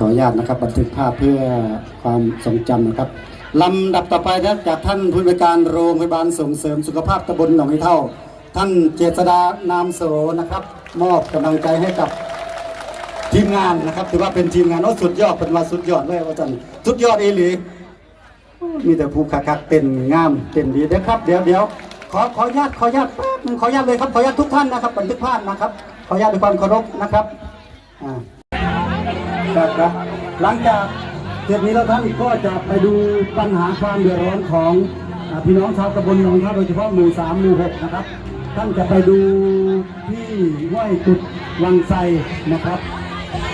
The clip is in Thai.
ขออนุญาตนะครับบันทึกภาพเพื่อความทรงจำนะครับลำดับต่อไปนะจากท่านผู้บริการโรงพยาบาลส่งเสริมสุขภาพตำบลหนองอีเท่า ท่านเจษดานามโสนะครับ มอบกำลังใจให้กับทีมงานนะครับ ถือว่าเป็นทีมงานโอ้สุดยอดเป็นว่าสุดยอดเลยว่าจันสุดยอดเอหลีมีแต่ผู้คักๆเต้นงามเต้นดีนะครับ เดี๋ยวเดี๋ยวขอขออนุญาตขออนุญาตแป๊บขออนุญาตเลยครับขออนุญาตทุกท่านนะครับบันทึกภาพนะครับ ขออนุญาตด้วยความเคารพนะครับอ่า ครับครับ หลังจากเทปนี้แล้วท่านก็จะไปดูปัญหาความเดือดร้อนของพี่น้องชาวตำบลหนองท่าโดยเฉพาะหมู่สามหมู่หกนะครับ ท่านจะไปดูที่ห้วยตุดวังไซนะครับ